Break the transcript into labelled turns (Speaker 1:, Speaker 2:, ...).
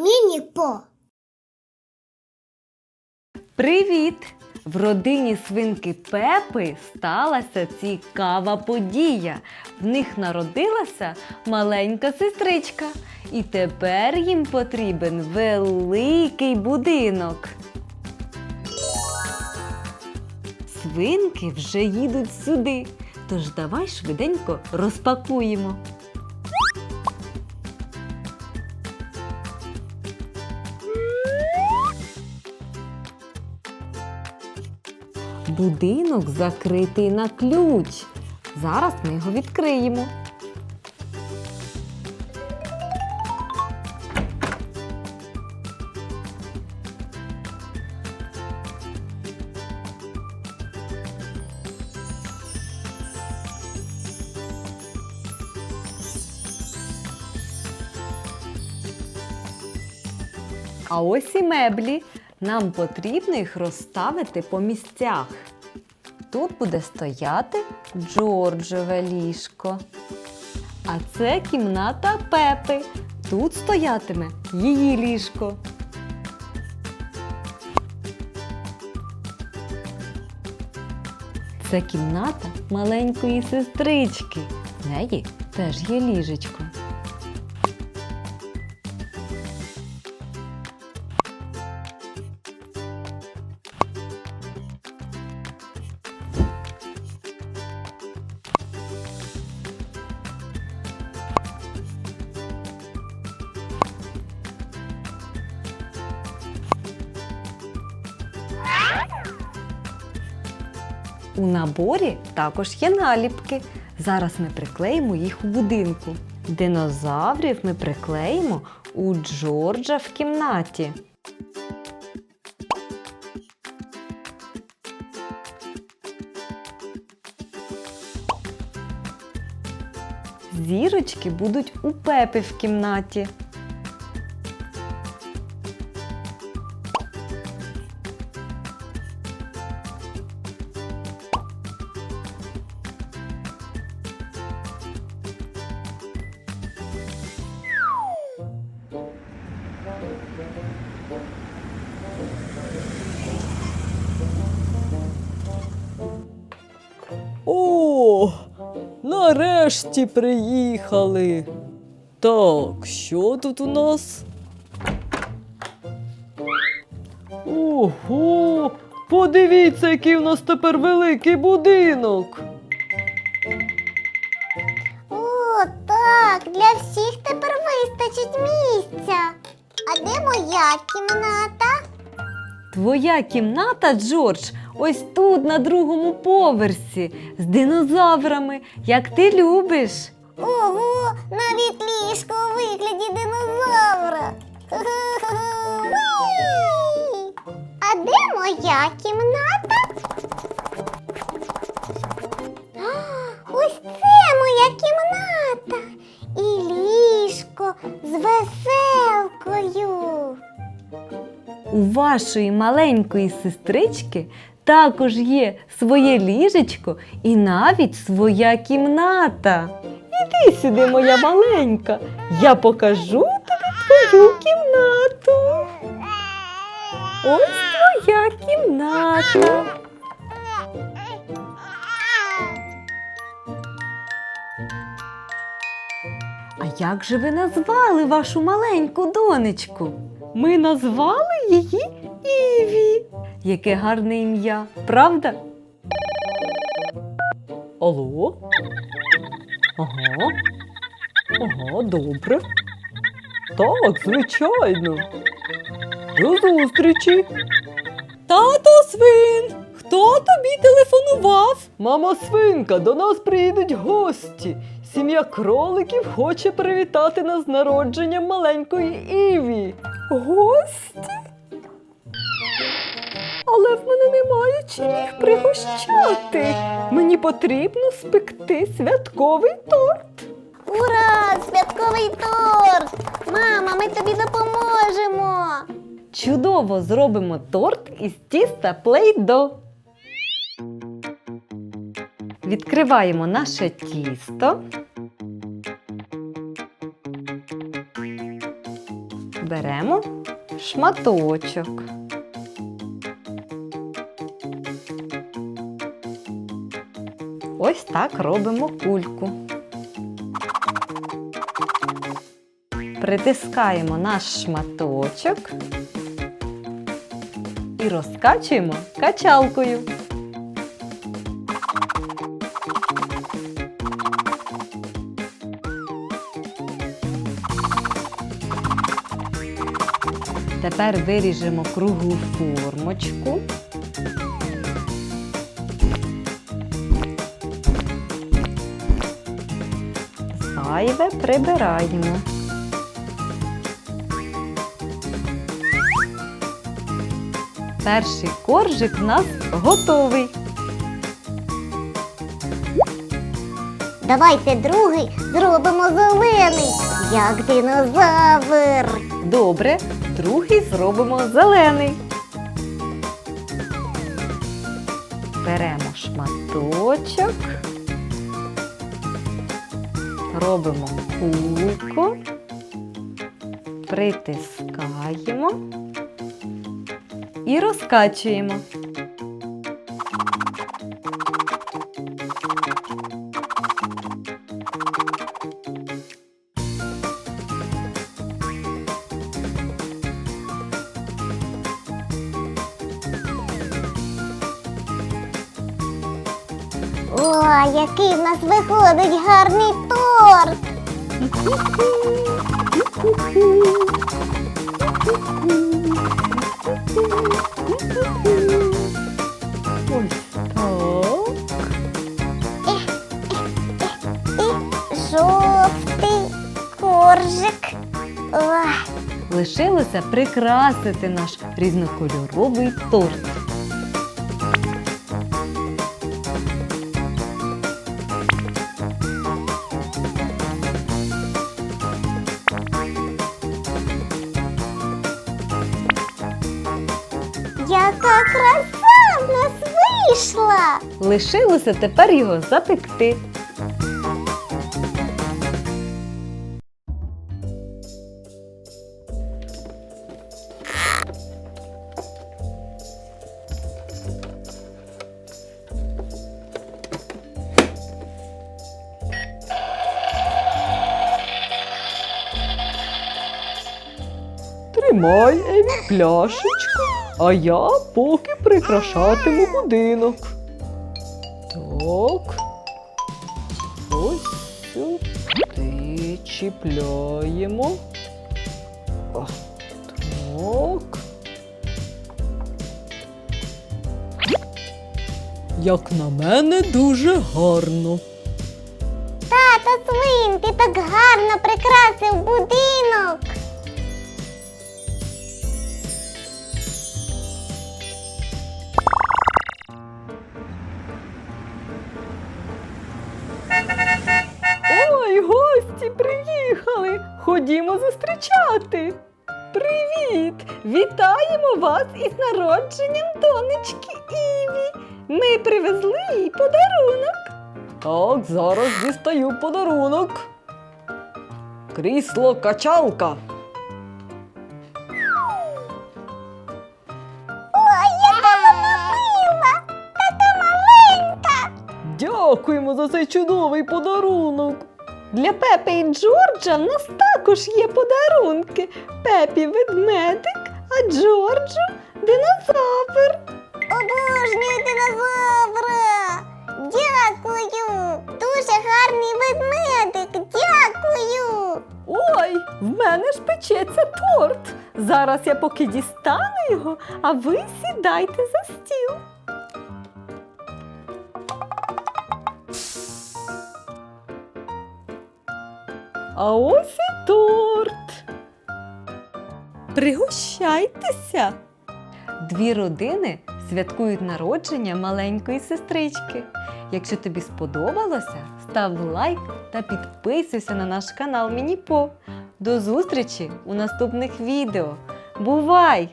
Speaker 1: Міні-по.
Speaker 2: Привіт! В родині свинки Пепи сталася цікава подія. В них народилася маленька сестричка, і тепер їм потрібен великий будинок. Свинки вже їдуть сюди, тож давай швиденько розпакуємо. Будинок закритий на ключ. Зараз ми його відкриємо. А ось і меблі. Нам потрібно їх розставити по місцях. Тут буде стояти Джорджове ліжко. А це кімната Пепи. Тут стоятиме її ліжко. Це кімната маленької сестрички. В неї теж є ліжечко. У наборі також є наліпки. Зараз ми приклеїмо їх у будинку. Динозаврів ми приклеїмо у Джорджа в кімнаті. Зірочки будуть у Пепи в кімнаті.
Speaker 3: Нарешті приїхали. Так, що тут у нас? Ого, подивіться, який у нас тепер великий будинок.
Speaker 1: О, так, для всіх тепер вистачить місця. А де моя кімната?
Speaker 2: Твоя кімната, Джордж, ось тут, на другому поверсі, з динозаврами, як ти любиш.
Speaker 1: Ого, навіть ліжко у вигляді динозавра. А де моя кімната?
Speaker 2: У вашої маленької сестрички також є своє ліжечко і навіть своя кімната. Іди сюди, моя маленька, я покажу тобі твою кімнату. Ось твоя кімната. А як же ви назвали вашу маленьку донечку? Ми назвали її Іві. Яке гарне ім'я, правда?
Speaker 3: Алло? Ага. Ага, добре. Так, звичайно. До зустрічі. Тато свин! Хто тобі телефонував? Мама свинка, до нас приїдуть гості. Сім'я кроликів хоче привітати нас з народженням маленької Іві. Гості? Але в мене немає чим їх пригощати. Мені потрібно спекти святковий торт.
Speaker 1: Ура! Святковий торт! Мама, ми тобі допоможемо.
Speaker 2: Чудово зробимо торт із тіста плейдо. Відкриваємо наше тісто. беремо шматочок. Ось так робимо кульку. Притискаємо наш шматочок і розкачуємо качалкою. Тепер виріжемо круглу формочку. Зайве прибираємо. Перший коржик в нас готовий.
Speaker 1: Давайте другий зробимо зелений, як динозавр.
Speaker 2: Добре, другий зробимо зелений. Беремо шматочок, робимо кульку, притискаємо і розкачуємо.
Speaker 1: О, який в нас виходить гарний торт!
Speaker 2: Ось так.
Speaker 1: Жовтий коржик.
Speaker 2: Лишилося прикрасити наш різнокольоровий торт.
Speaker 1: Яка краса в нас вийшла!
Speaker 2: Лишилося тепер його запекти.
Speaker 3: Тримай, Еві, пляшечку, а я поки прикрашатиму будинок. Так. Ось сюди чіпляємо. Так. Як на мене, дуже гарно.
Speaker 1: Тато свин, ти так гарно прикрасив будинок.
Speaker 3: Приїхали. Ходімо зустрічати. Привіт! Вітаємо вас із народженням донечки Іві. Ми привезли їй подарунок. Так, зараз дістаю подарунок. Крісло качалка.
Speaker 1: Ой, яка вона мила! Така маленька!
Speaker 3: Дякуємо за цей чудовий подарунок.
Speaker 2: Для Пепи і Джорджа в нас також є подарунки. Пепі ведмедик, а Джорджу динозавр.
Speaker 1: Обожнюю динозавра! Дякую! Дуже гарний ведмедик! Дякую!
Speaker 3: Ой, в мене ж печеться торт. Зараз я поки дістану його, а ви сідайте за стіл. А ось і торт. Пригощайтеся.
Speaker 2: Дві родини святкують народження маленької сестрички. Якщо тобі сподобалося, став лайк та підписуйся на наш канал Мініпо. До зустрічі у наступних відео. Бувай!